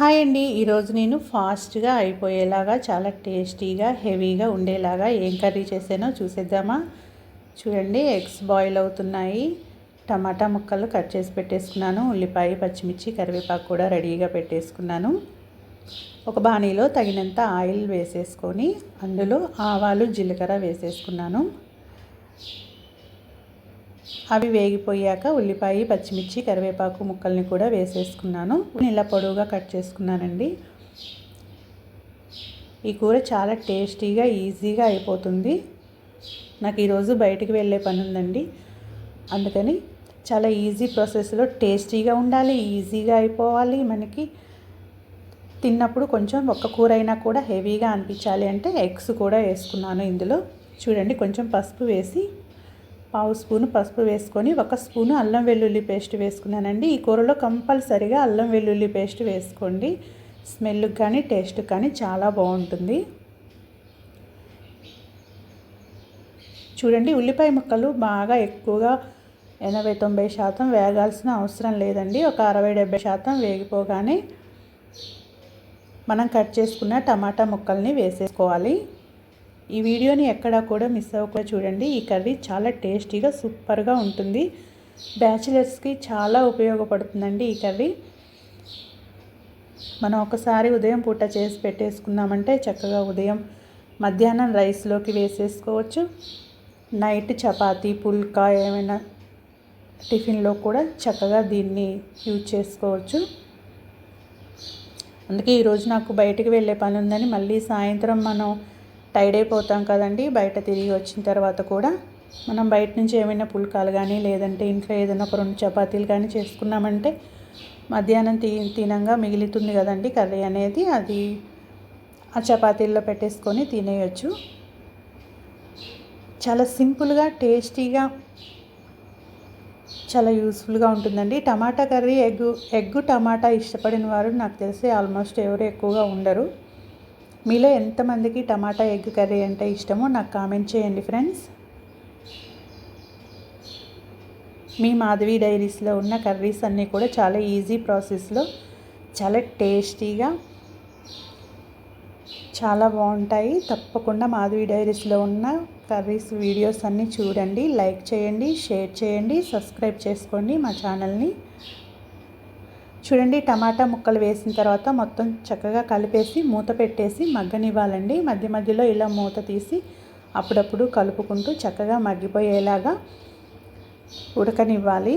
Hi అండి. ఈరోజు నేను ఫాస్ట్గా అయిపోయేలాగా చాలా టేస్టీగా హెవీగా ఉండేలాగా ఏం కర్రీ చేసానో చూసేద్దామా? చూడండి ఎగ్స్ బాయిల్ అవుతున్నాయి. టమాటా ముక్కలు కట్ చేసి పెట్టేసుకున్నాను. ఉల్లిపాయ పచ్చిమిర్చి కరివేపాకు కూడా రెడీగా పెట్టేసుకున్నాను. ఒక బాణీలో తగినంత ఆయిల్ వేసేసుకొని అందులో ఆవాలు జీలకర్ర వేసేసుకున్నాను. అవి వేగిపోయాక ఉల్లిపాయ పచ్చిమిర్చి కరివేపాకు ముక్కల్ని కూడా వేసేసుకున్నాను. ఇలా పొడవుగా కట్ చేసుకున్నానండి. ఈ కూర చాలా టేస్టీగా ఈజీగా అయిపోతుంది. నాకు ఈరోజు బయటికి వెళ్ళే పని ఉందండి అందుకని చాలా ఈజీ ప్రాసెస్లో టేస్టీగా ఉండాలి ఈజీగా అయిపోవాలి మనకి. తిన్నప్పుడు కొంచెం ఒక్క కూర అయినా కూడా హెవీగా అనిపించాలి అంటే ఎగ్స్ కూడా వేసుకున్నాను ఇందులో. చూడండి కొంచెం పసుపు వేసి పావు స్పూను పసుపు వేసుకొని ఒక స్పూను అల్లం వెల్లుల్లి పేస్ట్ వేసుకున్నానండి. ఈ కూరలో కంపల్సరిగా అల్లం వెల్లుల్లి పేస్ట్ వేసుకోండి. స్మెల్కి కానీ టేస్ట్ కానీ చాలా బాగుంటుంది. చూడండి ఉల్లిపాయ ముక్కలు బాగా ఎక్కువగా ఎనభై తొంభై శాతం వేగాల్సిన అవసరం లేదండి. ఒక అరవై డెబ్బై శాతం వేగిపోగానే మనం కట్ చేసుకున్న టమాటా ముక్కల్ని వేసేసుకోవాలి. ఈ వీడియోని ఎక్కడా కూడా మిస్ అవ్వకుండా చూడండి. ఈ కర్రీ చాలా టేస్టీగా సూపర్గా ఉంటుంది. బ్యాచిలర్స్కి చాలా ఉపయోగపడుతుందండి ఈ కర్రీ. మనం ఒకసారి ఉదయం పూట చేసి పెట్టేసుకున్నామంటే చక్కగా ఉదయం మధ్యాహ్నం రైస్లోకి వేసేసుకోవచ్చు. నైట్ చపాతీ పుల్కా ఏమైనా టిఫిన్లో కూడా చక్కగా దీన్ని యూజ్ చేసుకోవచ్చు. అందుకే ఈరోజు నాకు బయటకు వెళ్ళే పని ఉందని మళ్ళీ సాయంత్రం మనం టైడ్ అయిపోతాం కదండి బయట తిరిగి వచ్చిన తర్వాత కూడా మనం బయట నుంచి ఏమైనా పుల్కాలు కానీ లేదంటే ఇంట్లో ఏదైనా ఒక రెండు చపాతీలు కానీ చేసుకున్నామంటే మధ్యాహ్నం తి తినంగా మిగులుతుంది కదండి కర్రీ అనేది. అది ఆ చపాతీల్లో పెట్టేసుకొని తినేయచ్చు. చాలా సింపుల్గా టేస్టీగా చాలా యూస్ఫుల్గా ఉంటుందండి. Tomato curry egg egg tomato ఇష్టపడిన వారు నాకు తెలిసి ఆల్మోస్ట్ ఎవరు ఎక్కువగా ఉండరు. మీలో ఎంతమందికి టమాటా ఎగ్ కర్రీ అంటే ఇష్టమో నాకు కామెంట్ చేయండి ఫ్రెండ్స్. మీ మాధవి డైరీస్లో ఉన్న కర్రీస్ అన్నీ కూడా చాలా ఈజీ ప్రాసెస్లో చాలా టేస్టీగా చాలా బాగుంటాయి. తప్పకుండా మాధవి డైరీస్లో ఉన్న కర్రీస్ వీడియోస్ అన్నీ చూడండి లైక్ చేయండి షేర్ చేయండి సబ్స్క్రైబ్ చేసుకోండి మా ఛానల్ని. చూడండి టమాటా ముక్కలు వేసిన తర్వాత మొత్తం చక్కగా కలిపేసి మూత పెట్టేసి మగ్గనివ్వాలండి. మధ్య మధ్యలో ఇలా మూత తీసి అప్పుడప్పుడు కలుపుకుంటూ చక్కగా మగ్గిపోయేలాగా ఉడకనివ్వాలి.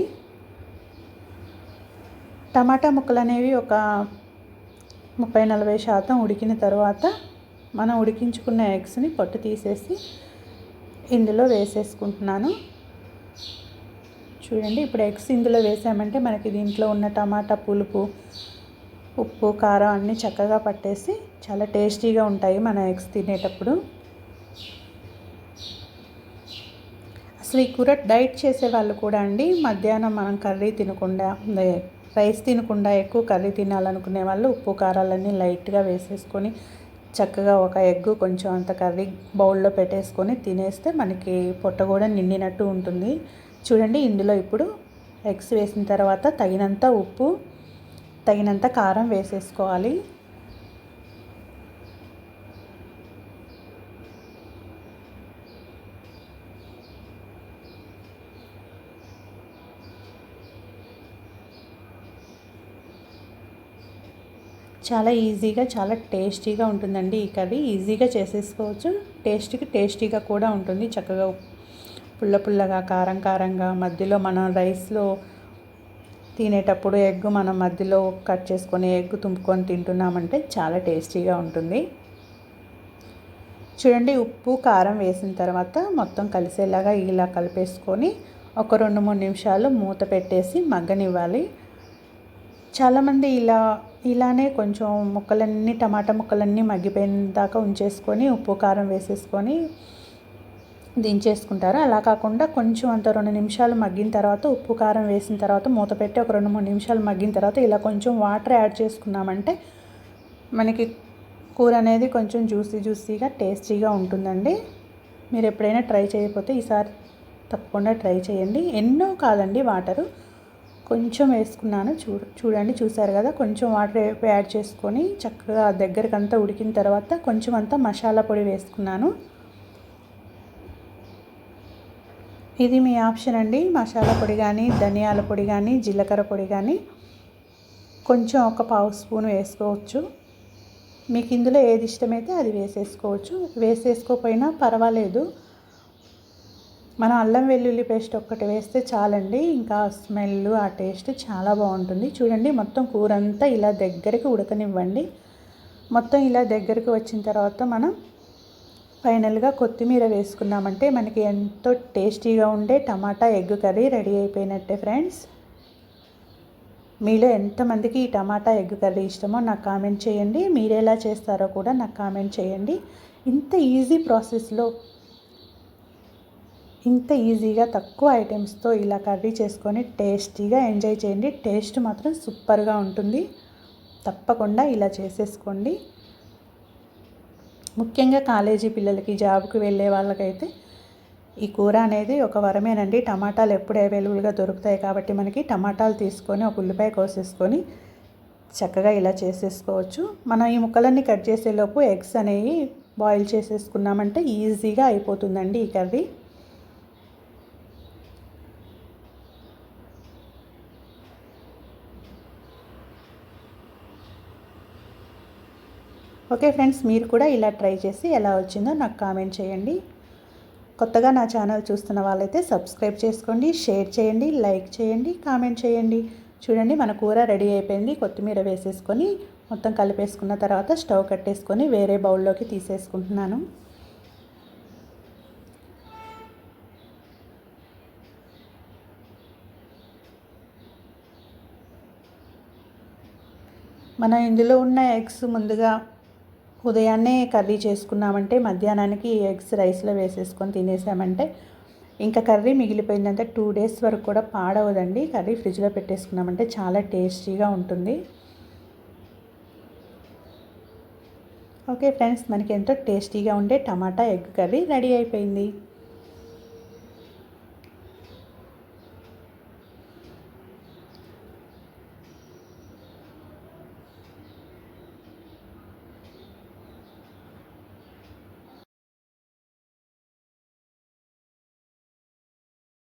టమాటా ముక్కలు అనేవి ఒక ముప్పై నలభై శాతం ఉడికిన తర్వాత మనం ఉడికించుకున్న ఎగ్స్ని పొట్టు తీసేసి ఇందులో వేసేసుకుంటున్నాను. చూడండి. ఇప్పుడు ఎగ్స్ ఇందులో వేసామంటే మనకి దీంట్లో ఉన్న టమాటా పులుపు ఉప్పు కారం అన్నీ చక్కగా పట్టేసి చాలా టేస్టీగా ఉంటాయి మన ఎగ్స్ తినేటప్పుడు. అసలు ఈ కూర డైట్ చేసే వాళ్ళు కూడా అండి మధ్యాహ్నం మనం కర్రీ తినకుండా రైస్ తినకుండా ఎక్కువ కర్రీ తినాలనుకునే వాళ్ళు ఉప్పు కారాలన్నీ లైట్గా వేసేసుకొని చక్కగా ఒక ఎగ్ కొంచెం అంత కర్రీ బౌల్లో పెట్టేసుకొని తినేస్తే మనకి పొట్ట కూడా నిండినట్టు ఉంటుంది. చూడండి ఇందులో ఇప్పుడు ఎగ్స్ వేసిన తర్వాత తగినంత ఉప్పు తగినంత కారం వేసేసుకోవాలి. చాలా ఈజీగా చాలా టేస్టీగా ఉంటుందండి ఈ కర్రీ. ఈజీగా చేసేసుకోవచ్చు. టేస్ట్కి టేస్టీగా కూడా ఉంటుంది చక్కగా పుల్ల పుల్లగా కారం కారంగా మధ్యలో మనం రైస్లో తినేటప్పుడు ఎగ్ మనం మధ్యలో కట్ చేసుకొని ఎగ్ తుంపుకొని తింటున్నామంటే చాలా టేస్టీగా ఉంటుంది. చూడండి ఉప్పు కారం వేసిన తర్వాత మొత్తం కలిసేలాగా ఇలా కలిపేసుకొని ఒక రెండు మూడు నిమిషాలు మూత పెట్టేసి మగ్గనివ్వాలి. చాలామంది ఇలా ఇలానే కొంచెం ముక్కలన్నీ టమాటా ముక్కలన్నీ మగ్గిపోయిన దాకా ఉంచేసుకొని ఉప్పు కారం వేసేసుకొని దించేసుకుంటారు. అలా కాకుండా కొంచెం అంత రెండు నిమిషాలు మగ్గిన తర్వాత ఉప్పు కారం వేసిన తర్వాత మూత పెట్టి ఒక రెండు మూడు నిమిషాలు మగ్గిన తర్వాత ఇలా కొంచెం వాటర్ యాడ్ చేసుకున్నామంటే మనకి కూర అనేది కొంచెం జ్యూసీ జ్యూసీగా టేస్టీగా ఉంటుందండి. మీరు ఎప్పుడైనా ట్రై చేయకపోతే ఈసారి తప్పకుండా ట్రై చేయండి. ఎన్నో కాదండి వాటరు. కొంచెం వేసుకున్నాను. చూ చూడండి చూసారు కదా కొంచెం వాటర్ యాడ్ చేసుకొని చక్కగా దగ్గరకంతా ఉడికిన తర్వాత కొంచెం అంతా మసాలా పొడి వేసుకున్నాను. ఇది మీ ఆప్షన్ అండి. మసాలా పొడి కానీ ధనియాల పొడి కానీ జీలకర్ర పొడి కానీ కొంచెం ఒక పావు స్పూన్ వేసుకోవచ్చు. మీకు ఇందులో ఏది ఇష్టమైతే అది వేసేసుకోవచ్చు. వేసేసుకోకపోయినా పర్వాలేదు. మనం అల్లం వెల్లుల్లి పేస్ట్ ఒక్కటి వేస్తే చాలండి. ఇంకా స్మెల్ ఆ టేస్ట్ చాలా బాగుంటుంది. చూడండి మొత్తం కూర అంతా ఇలా దగ్గరికి ఉడకనివ్వండి. మొత్తం ఇలా దగ్గరికి వచ్చిన తర్వాత మనం ఫైనల్గా కొత్తిమీర వేసుకున్నామంటే మనకి ఎంతో టేస్టీగా ఉండే టమాటా ఎగ్ కర్రీ రెడీ అయిపోయినట్టే ఫ్రెండ్స్. మీలో ఎంతమందికి ఈ టమాటా ఎగ్ కర్రీ ఇష్టమో నాకు కామెంట్ చేయండి. మీరు ఎలా చేస్తారో కూడా నాకు కామెంట్ చేయండి. ఇంత ఈజీ ప్రాసెస్లో ఇంత ఈజీగా తక్కువ ఐటమ్స్తో ఇలా కర్రీ చేసుకొని టేస్టీగా ఎంజాయ్ చేయండి. టేస్ట్ మాత్రం సూపర్గా ఉంటుంది. తప్పకుండా ఇలా చేసేసుకోండి. ముఖ్యంగా కాలేజీ పిల్లలకి జాబ్కి వెళ్ళే వాళ్ళకైతే ఈ కూర అనేది ఒక వరమేనండి. టమాటాలు ఎప్పుడు అవైలబుల్గా దొరుకుతాయి కాబట్టి మనకి టమాటాలు తీసుకొని ఒక ఉల్లిపాయ కోసేసుకొని చక్కగా ఇలా చేసేసుకోవచ్చు. మనం ఈ ముక్కలన్నీ కట్ చేసేలోపు ఎగ్స్ అనేవి బాయిల్ చేసేసుకున్నామంటే ఈజీగా అయిపోతుందండి ఈ కర్రీ. ఓకే ఫ్రెండ్స్ మీరు కూడా ఇలా ట్రై చేసి ఎలా వచ్చిందో నాకు కామెంట్ చేయండి. కొత్తగా నా ఛానల్ చూస్తున్న వాళ్ళైతే సబ్స్క్రైబ్ చేసుకోండి షేర్ చేయండి లైక్ చేయండి కామెంట్ చేయండి. చూడండి మన కూర రెడీ అయిపోయింది. కొత్తిమీర వేసేసుకొని మొత్తం కలిపేసుకున్న తర్వాత స్టవ్ కట్టేసుకొని వేరే బౌల్లోకి తీసేసుకుంటున్నాను. మన ఇందులో ఉన్న ఎగ్స్ ముందుగా ఉదయాన్నే కర్రీ చేసుకున్నామంటే మధ్యాహ్నానికి ఎగ్స్ రైస్లో వేసేసుకొని తినేసామంటే ఇంకా కర్రీ మిగిలిపోయిందంటే టూ డేస్ వరకు కూడా పాడవదండి. కర్రీ ఫ్రిడ్జ్లో పెట్టేసుకున్నామంటే చాలా టేస్టీగా ఉంటుంది. ఓకే ఫ్రెండ్స్ మనకి ఎంతో టేస్టీగా ఉండే టమాటా ఎగ్ కర్రీ రెడీ అయిపోయింది.